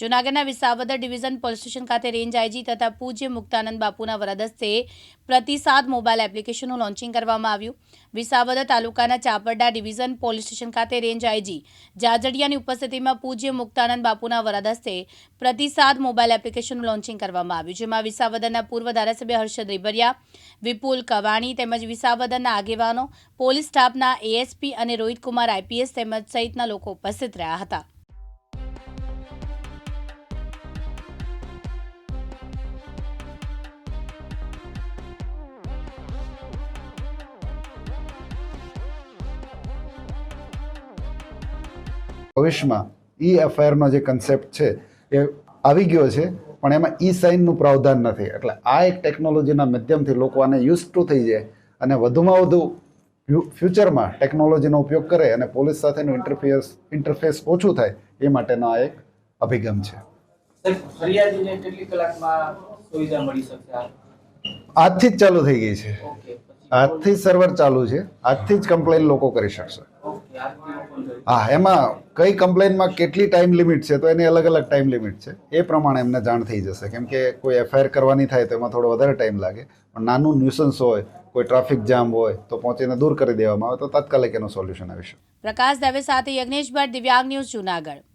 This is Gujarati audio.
જૂનાગઢના વિસાવદર ડિવિઝન પોલીસ સ્ટેશન ખાતે રેન્જ આઈજી તથા પૂજ્ય મુક્તાનંદ બાપુના વરદસ્તે પ્રતિસાદ મોબાઈલ એપ્લિકેશનનું લોન્ચિંગ કરવામાં આવ્યું. વિસાવદર તાલુકાના ચાપરડા ડિવિઝન પોલીસ સ્ટેશન ખાતે રેન્જ આઈજી જાજડિયાની ઉપસ્થિતિમાં પૂજ્ય મુક્તાનંદ બાપુના વરદસ્તે પ્રતિસાદ મોબાઈલ એપ્લિકેશનનું લોન્ચિંગ કરવામાં આવ્યું, જેમાં વિસાવદરના પૂર્વ ધારાસભ્ય હર્ષદ રીબરિયા, વિપુલ કવાણી તેમજ વિસાવદરના આગેવાનો, પોલીસ સ્ટાફના એએસપી અને રોહિત કુમાર આઈપીએસ તેમજ સહિતના લોકો ઉપસ્થિત રહ્યા હતા. ભવિષ્યમાં ઈ એફઆઈઆરનો જે કન્સેપ્ટ છે એ આવી ગયો છે પણ એમાં ઈ સાઇનનું પ્રાવધાન નથી. એટલે આ એક ટેકનોલોજીના માધ્યમથી લોકો આને યુઝ ટુ થઈ જાય અને વધુમાં વધુ ફ્યુચરમાં ટેકનોલોજીનો ઉપયોગ કરે અને પોલીસ સાથેનું ઇન્ટરફેસ ઇન્ટરફેસ ઓછું થાય એ માટેનો આ એક અભિગમ છે? આજથી જ ચાલુ થઈ ગઈ છે. આજથી જ સર્વર ચાલુ છે. આજથી જ કમ્પ્લેન લોકો કરી શકશે. હા, એમાં કઈ કમ્પ્લેનમાં કેટલી ટાઈમ લિમિટ છે, તો એની અલગ અલગ ટાઈમ લિમિટ છે. એ પ્રમાણે એમને જાણ થઈ જશે. કેમ કે કોઈ એફઆઈઆર કરવાની થાય તો એમાં થોડો વધારે ટાઈમ લાગે. પણ નાનું ન્યુસન્સ હોય, કોઈ ટ્રાફિક જામ હોય, તો પહોંચીને દૂર કરી દેવામાં આવે તો તાત્કાલિક એનું સોલ્યુશન આવી શકે. પ્રકાશ દવે સાથે યજ્ઞેશ ભટ્ટ દિવ્યાંગ ન્યૂઝ જૂનાગઢ.